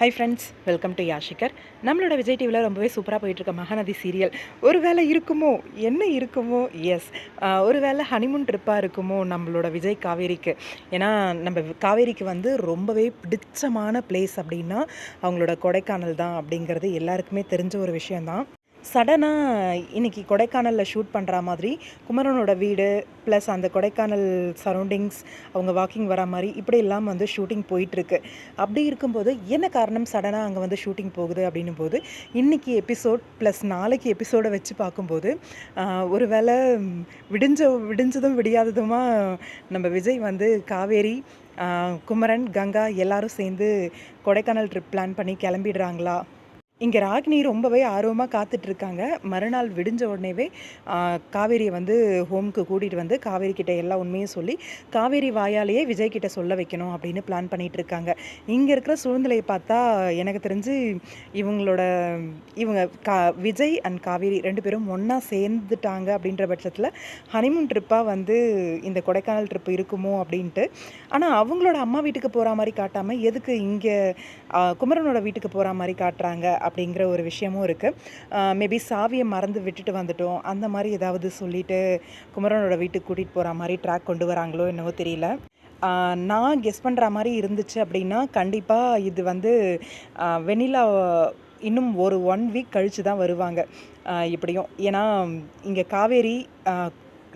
High friends welcome to யாஷிகர் நம்மளோட விஜய் டிவியில் ரொம்பவே சூப்பராக போயிட்டுருக்க மகாநதி சீரியல் ஒரு வேளை இருக்குமோ? என்ன இருக்குமோ? எஸ் ஒரு வேளை ஹனிமூன் ட்ரிப்பாக இருக்குமோ? நம்மளோட விஜய் காவேரிக்கு. ஏன்னா நம்ம காவேரிக்கு வந்து ரொம்பவே பிடிச்சமான பிளேஸ் அப்படின்னா அவங்களோட கொடைக்கானல் தான் அப்படிங்கிறது எல்லாருக்குமே தெரிஞ்ச ஒரு விஷயந்தான் சடனாக இன்றைக்கி கொடைக்கானலில் ஷூட் பண்ணுற மாதிரி குமரனோட வீடு ப்ளஸ் அந்த கொடைக்கானல் சரௌண்டிங்ஸ் அவங்க வாக்கிங் வர மாதிரி இப்படி எல்லாம் வந்து ஷூட்டிங் போயிட்டுருக்கு. அப்படி இருக்கும்போது என்ன காரணம் சடனாக அங்கே வந்து ஷூட்டிங் போகுது அப்படின்னும் போது இன்றைக்கி எபிசோட் ப்ளஸ் நாளைக்கு எபிசோடை வச்சு பார்க்கும்போது ஒரு வேளை விடிஞ்ச விடிஞ்சதும் விடியாததுமா நம்ம விஜய் வந்து காவேரி குமரன் கங்கா எல்லாரும் சேர்ந்து கொடைக்கானல் ட்ரிப் பிளான் பண்ணி கிளம்பிடுறாங்களா? இங்கே ராகினி ரொம்பவே ஆர்வமாக காத்துட்ருக்காங்க. மறுநாள் விடிஞ்ச உடனேவே காவேரியை வந்து ஹோம்க்கு கூட்டிகிட்டு வந்து காவேரி கிட்ட எல்லா உண்மையும் சொல்லி காவேரி வாயாலேயே விஜய் கிட்ட சொல்ல வைக்கணும் அப்படின்னு பிளான் பண்ணிகிட்டு இருக்காங்க இங்கே இருக்கிற சூழ்நிலையை பார்த்தா எனக்கு தெரிஞ்சு இவங்களோட இவங்க கா விஜய் அண்ட் காவேரி ரெண்டு பேரும் ஒன்றா சேர்ந்துட்டாங்க அப்படின்ற பட்சத்தில் ஹனிமூன் ட்ரிப்பாக வந்து இந்த கொடைக்கானல் ட்ரிப் இருக்குமோ அப்படின்ட்டு ஆனால் அவங்களோட அம்மா வீட்டுக்கு போகிற மாதிரி காட்டாமல் எதுக்கு இங்கே குமரனோட வீட்டுக்கு போகிற மாதிரி காட்டுறாங்க அப்படிங்கிற ஒரு விஷயமும் இருக்குது மேபி சாவியை மறந்து விட்டுட்டு வந்துட்டோம். அந்த மாதிரி ஏதாவது சொல்லிட்டு குமரனோட வீட்டுக்கு கூட்டிகிட்டு போகிற மாதிரி ட்ராக் கொண்டு வராங்களோ என்னவோ தெரியல. நான் கெஸ் பண்ணுற மாதிரி இருந்துச்சு அப்படின்னா கண்டிப்பாக இது வந்து வெனிலா வெண்ணிலா இன்னும் ஒரு ஒன் வீக் கழித்து தான் வருவாங்க. இப்படியும் ஏன்னா இங்கே காவேரி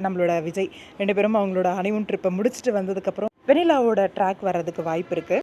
நம்மளோட விஜய் ரெண்டு பேரும் அவங்களோட ஹனிமூன் ட்ரிப்பை முடிச்சுட்டு வந்ததுக்கப்புறம் வெனிலாவோட ட்ராக் வர்றதுக்கு வாய்ப்பு இருக்குது